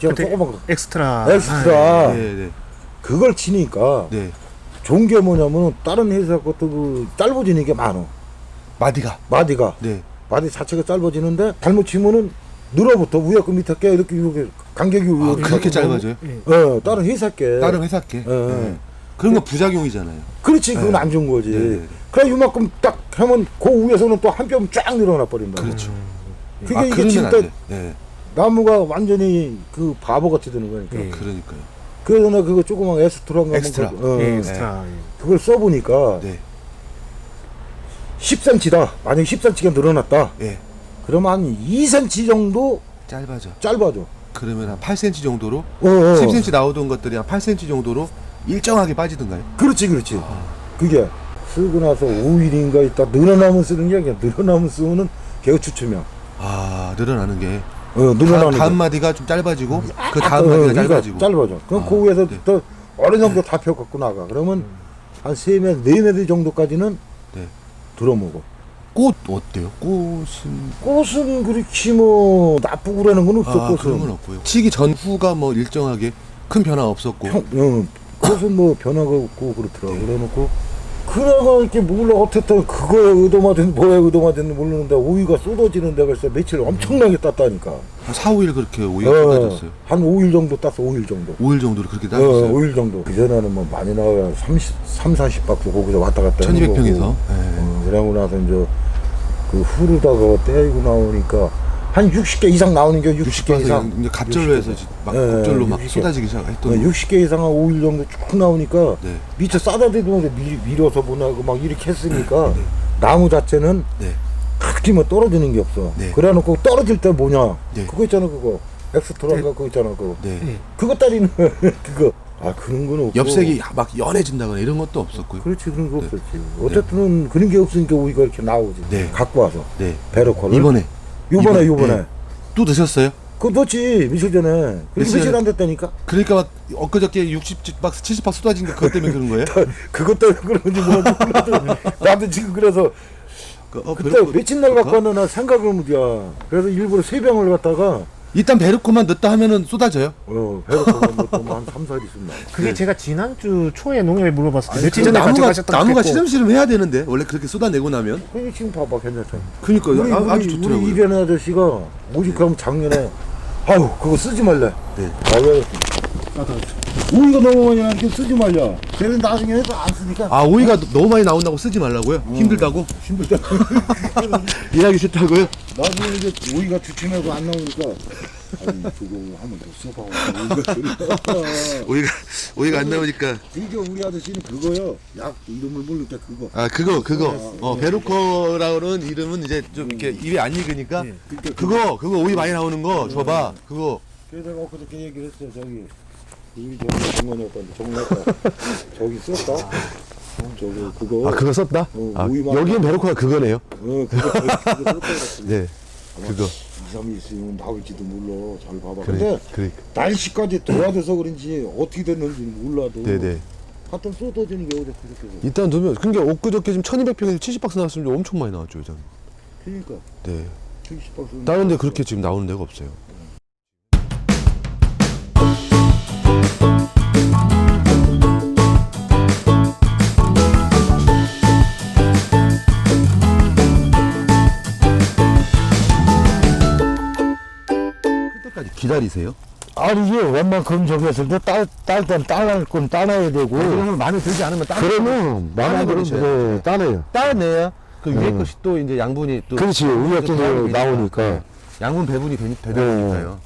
그냥 그때 조그만 거. 엑스트라. 엑스트라. 아, 네, 네, 그걸 치니까 네. 좋은 게 뭐냐면 다른 회사 것도 그 짧아지는 게 많어. 마디가. 마디가 네. 마디 자체가 짧아지는데 잘못 치면은 늘어부터 위에 거 밑에 게 이렇게 이렇게 간격이 아, 이렇게 그렇게 짧아져요? 예. 어 다른 회사 게 다른 회사 게. 예, 네. 그런 건 부작용이잖아요. 그렇지 그건 네. 안 좋은 거지. 네, 네, 네. 그래 이만큼 딱 하면 그 위에서는 또 한 뼘 쫙 늘어나 버린다. 그렇죠. 그게 아, 이게 안 돼. 네. 나무가 완전히 그 바보 같이 되는 거니까. 예. 그러니까요. 그래서 나 그거 조그만 엑스트라인가 엑스트라. 뭐 그- 어, 예, 엑스트라. 그걸 써보니까 네. 10cm다. 만약에 10cm가 늘어났다. 예. 그러면 한 2cm 정도 짧아져. 짧아져. 그러면 한 8cm 정도로 어, 어. 10cm 나오던 것들이 한 8cm 정도로 일정하게 빠지던가요? 그렇지, 그렇지. 그게 쓰고 나서 5일인가 있다 늘어나면 쓰는 게 아니라 늘어나면 쓰면은 개가 추첨이야. 아, 늘어나는 게. 어, 늘어나는 다음. 마디가 좀 짧아지고 그 다음 어, 마디가 그러니까 짧아지고. 짧아져. 그럼 아, 그 위에서 네. 또 어느 정도 다 펴 갖고 나가. 그러면 한 3m, 4m 정도까지는 네. 들어먹어. 꽃 어때요? 꽃은 꽃은 그렇게 뭐 나쁘고 그러는 건 없어, 아, 꽃은. 그런 건 없고요. 치기 전후가 뭐 일정하게 큰 변화 없었고. 형, 어, 꽃은 뭐 변화가 없고 그렇더라고. 그래놓고 그래가 이렇게 몰라 어쨌든 그거에 의도가 된 뭐에 됐는지 모르는데 오이가 쏟아지는 데가 있어 며칠 엄청나게 땄다니까. 한 4, 5일 그렇게 오이가 어, 쏟아졌어요. 한 5일 정도 땄어 5일 정도. 5일 정도로 그렇게 어, 따졌어요. 5일 정도. 그전에는 뭐 많이 나와야 30, 3, 40박도 거기서 왔다 갔다 하는 1200평에서. 거고. 네. 어, 그러고 나서 이제 그 후르다가 떼고 나오니까 한 60개 이상 나오는 게 60개 60개에서 이상. 이제 갑절로 해서 막 예, 갑절로 막 60개. 쏟아지기 어, 시작했던. 60개 이상 한 5일 정도 쭉 나오니까 네. 밑에 싸다 대도 미, 밀어서 보내고 막 이렇게 했으니까 네. 나무 자체는 네. 탁 뛰면 떨어지는 게 없어. 네. 그래 놓고 떨어질 때 뭐냐? 네. 그거 있잖아 그거. 엑스트라가 그거 있잖아 그거. 네. 예. 그거 따리는 그거. 아 그런 건 없고. 엽색이 막 연해진다거나 이런 것도 없었고요. 그렇지 그런 거 없었지. 어쨌든 그런 게 없으니까 우리가 이렇게 나오지. 네. 갖고 와서 네. 베르코를. 이번에 요번에 요번에. 네. 또 드셨어요? 그거 넣었지 며칠 전에. 그 며칠? 안 됐다니까. 그러니까 막 엊그저께 60박스, 70박스 쏟아진 게 그것 때문에 그런 거예요? 그것 때문에 그런지 몰라도 나도 지금 그래서 그, 어, 그때 며칠 날 갖고 그럴까? 왔나 나 생각을 못이야. 그래서 일부러 세 병을 갖다가 일단 베르코만 넣었다 하면은 쏟아져요. 어 배고프면 한 3, 4일 있으면 그게 제가 지난주 초에 농협에 물어봤을 때 아니, 며칠 근데 전에 나무가 가져가셨던 나무가 거 시름시름 해야 되는데 원래 그렇게 쏟아내고 나면 그게 지금 봐봐 괜찮잖아. 그러니까 우리, 아, 우리, 아주 우리 좋더라고요. 이변 아저씨가 오직하면 작년에 아유 그거 쓰지 말래. 네. 아 왜 오이가 너무 많이 나니까 쓰지 말자. 그래서 나중에 해서 안 쓰니까 아 오이가 너무 많이 나온다고 쓰지 말라고요? 힘들다고? 힘들다. 일하기 싫다고요? 나중에 이제 오이가 주춤하고 안 나오니까 아니 저거 한번 더 써봐. 오이가 오이가 오이가 안 나오니까 이게 우리 아저씨는 그거요. 약 이름을 모르니까 그거. 아 그거 그거 어 베르코라는 이름은 이제 좀 이렇게 입에 안 익으니까 예. 그러니까 그거 그거 오이 많이 나오는 거 줘봐 그거 그래서 내가 엊그저께 얘기를 했어요. 저기 우리 저기 정관이 없던데 정관이 저기 썼다. 저기 그거. 아 그거 썼다? 어, 아, 여기는 베르코가 그거네요. 어 그거 저기 그거 썼다. 네, 그거. 2, 3일 있으면 나올지도 몰라. 잘 봐봐. 그래, 근데 그래. 날씨까지 도와줘서 그런지 어떻게 됐는지 몰라도. 네네. 하여튼 쏟아지는 게 어제 그렇게 돼. 일단 두면 그러니까 엊그저께 지금 1200평에서 70박스 나왔으면 좀 엄청 많이 나왔죠, 이장. 그러니까 네. 70박스. 다른 데 그렇게 지금 나오는 데가 없어요. 클 때까지 기다리세요? 아니죠. 웬만큼 저기 했을 때 딸, 딸땐 딸날 건 따놔야 되고. 그러면 마음에 들지 않으면 따 그러면 마음에 들면 네, 따내요. 따내야 그 위에 음. 것이 또 이제 양분이 또 그렇지. 게 배합이 나오니까. 되니까. 양분 배분이 되, 되니까요.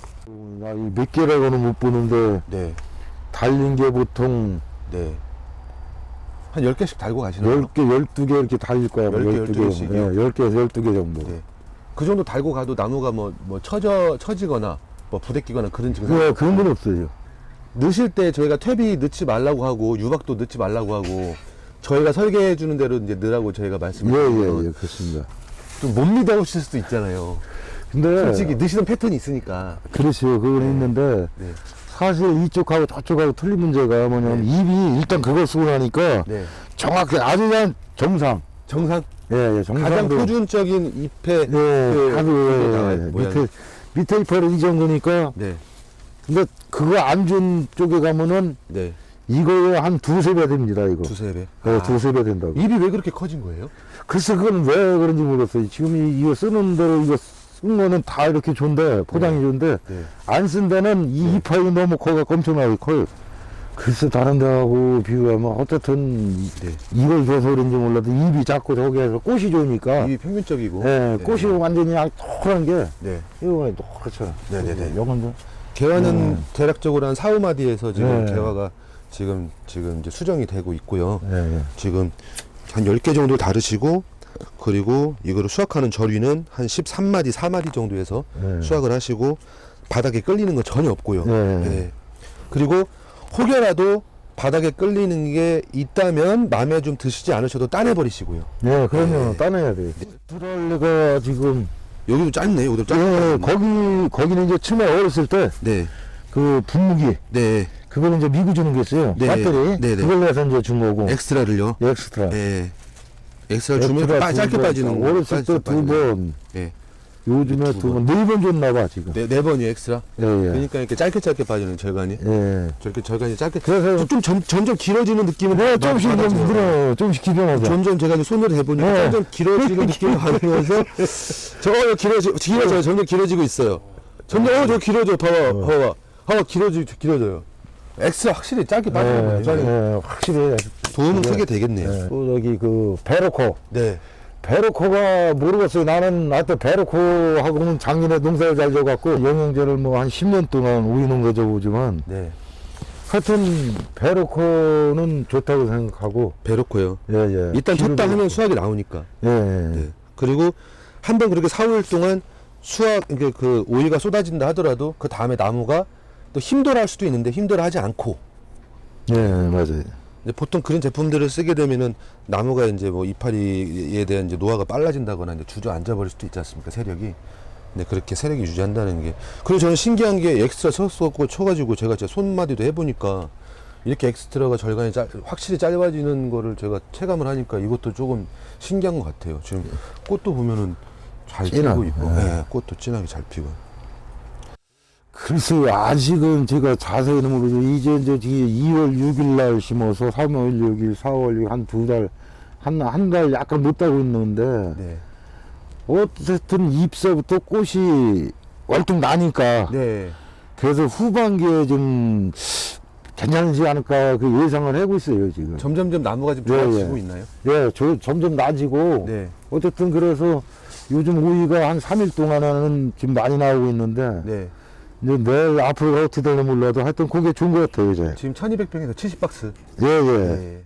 나몇 개라고는 못 보는데 네, 달린 게 보통 네. 한 10개씩 달고 가시나요? 10개, 12개 이렇게 달릴 거야. 뭐 10개, 12개. 12개 씩이요? 예, 10개에서 12개 정도. 네. 그 정도 달고 가도 나무가 뭐, 뭐 처져, 처지거나 뭐 부대끼거나 그런 증상이 그, 그런 건 없어요. 넣으실 때 저희가 퇴비 넣지 말라고 하고 유박도 넣지 말라고 하고 저희가 설계해 주는 대로 이제 넣으라고 저희가 예, 말씀을 예, 드리면 예, 그렇습니다. 좀 못 믿어오실 수도 있잖아요. 근데 솔직히 넣으시는 패턴이 있으니까. 그렇죠. 그건 있는데 네. 사실 이쪽하고 저쪽하고 틀린 문제가 뭐냐면 입이 일단 그걸 쓰고 나니까 네. 정확히 아주 그냥 정상. 정상 예, 예, 가장 정상도. 표준적인 잎의 예, 그 예, 나와요, 예, 모양이. 밑에 밑에 잎을 이 정도니까 네. 근데 그거 안 준 쪽에 가면은 네. 이거에 한 두세 배 됩니다, 이거. 두세 배. 어, 두세 배 된다고. 입이 왜 그렇게 커진 거예요? 글쎄, 그건 왜 그런지 모르겠어요. 지금 이, 이거 쓰는 대로 이거 쓴 거는 다 이렇게 좋은데, 포장이 좋은데, 네. 안 쓴 데는 이 이파이 너무 커가 엄청나게 커요. 글쎄, 다른 데하고 비교하면 어쨌든 이- 네. 이걸 줘서 그런지 몰라도 입이 작고 저기에서 꽃이 좋으니까, 입이 평균적이고. 예, 네. 꽃이 완전히 노란 게, 네. 이거 노랗잖아. 네 네네. 이건 개화는 대략적으로 한 4, 5마디에서 지금 네. 개화가 지금 지금 이제 수정이 되고 있고요. 예, 예. 지금 한 10개 정도 다르시고 그리고 이거를 수확하는 절위는 한 13마디, 4마디 정도에서 네. 수확을 하시고 바닥에 끌리는 건 전혀 없고요. 네. 네. 그리고 혹여라도 바닥에 끌리는 게 있다면 마음에 좀 드시지 않으셔도 따내 버리시고요. 네, 그러면 네. 따내야 돼. 트랄레가 지금, 여기도 짧네. 여기도 짧네. 예, 거기, 거기는 이제 처음에 어렸을 때, 네. 그 분무기, 네. 그걸 이제 미국 주는 게 있어요. 네. 배터리. 네, 네. 그걸 내서 이제 준 거고. 엑스트라를요. 엑스트라. 네. 엑스트라 주면 엑스트라 빠, 두 짧게 번, 빠지는 거. 어렸을 때 두. 번, 네. 요즘에 두 두 번, 네 번 줬나 봐, 지금. 네, 네 번이 엑스트라. 예, 예. 그러니까 이렇게 짧게 짧게 빠지는 절간이. 예. 저렇게 절간이 짧게. 그래서, 좀 점, 점점 길어지는 느낌은 네, 조금씩 좀 받았죠. 늘어, 조금씩 기변하자. 점점 제가 이제 손으로 해보니까 네. 점점 길어지는 느낌을 받으면서 저 길어지 길어져요. 점점 길어지고 있어요. 점점 어저 길어져. 봐봐, 봐봐, 봐봐 길어지 길어져요. X 확실히 짧게 빠지는 예, 거죠. 예, 확실히. 도움은 네. 크게 되겠네요. 예. 또 저기 그, 베로코. 네. 베로코가 모르겠어요. 나는 하여튼 베로코하고는 작년에 농사를 잘 져갖고 영양제를 뭐 한 10년 동안 우리 농사 져보지만 네. 하여튼 베로코는 좋다고 생각하고 베로코요. 예, 예. 일단 기름이- 쳤다 하면 수확이 나오니까. 예, 예. 네. 그리고 한 번 그렇게 4월 동안 수확 이게 그 오이가 쏟아진다 하더라도 그 다음에 나무가 또 힘들어 할 수도 있는데 힘들어 하지 않고 예, 맞아요. 보통 그런 제품들을 쓰게 되면은 나무가 이제 뭐 이파리에 대한 이제 노화가 빨라진다거나 이제 주저앉아 버릴 수도 있지 않습니까 세력이? 근데 그렇게 세력이 유지한다는 게. 그리고 저는 신기한 게 엑스트라 쳤었고 쳐가지고 제가 진짜 손마디도 해보니까 이렇게 엑스트라가 절간이 짧, 확실히 짧아지는 거를 제가 체감을 하니까 이것도 조금 신기한 것 같아요. 지금 꽃도 보면은 잘 피고 있고. 네. 네, 꽃도 진하게 잘 피고 글쎄요, 아직은 제가 자세히 는 모르죠. 이제 이제 2월 6일 날 심어서 3월 6일, 4월 6일 한 두 달, 한, 한 달 약간 못 따고 있는데 네. 어쨌든 잎새부터 꽃이 월등 나니까 네. 그래서 후반기에 좀 괜찮지 않을까 그 예상을 하고 있어요 지금. 점점점 나무가 좀 네, 좋아지고 예. 있나요? 예, 저 점점 나아지고 네. 어쨌든 그래서 요즘 오이가 한 3일 동안은 지금 많이 나오고 있는데 네. 이제 내일 앞으로 어떻게 될지 몰라도 하여튼 그게 좋은 것 같아요 이제. 지금 1200평에서 70박스 예, 예. 네.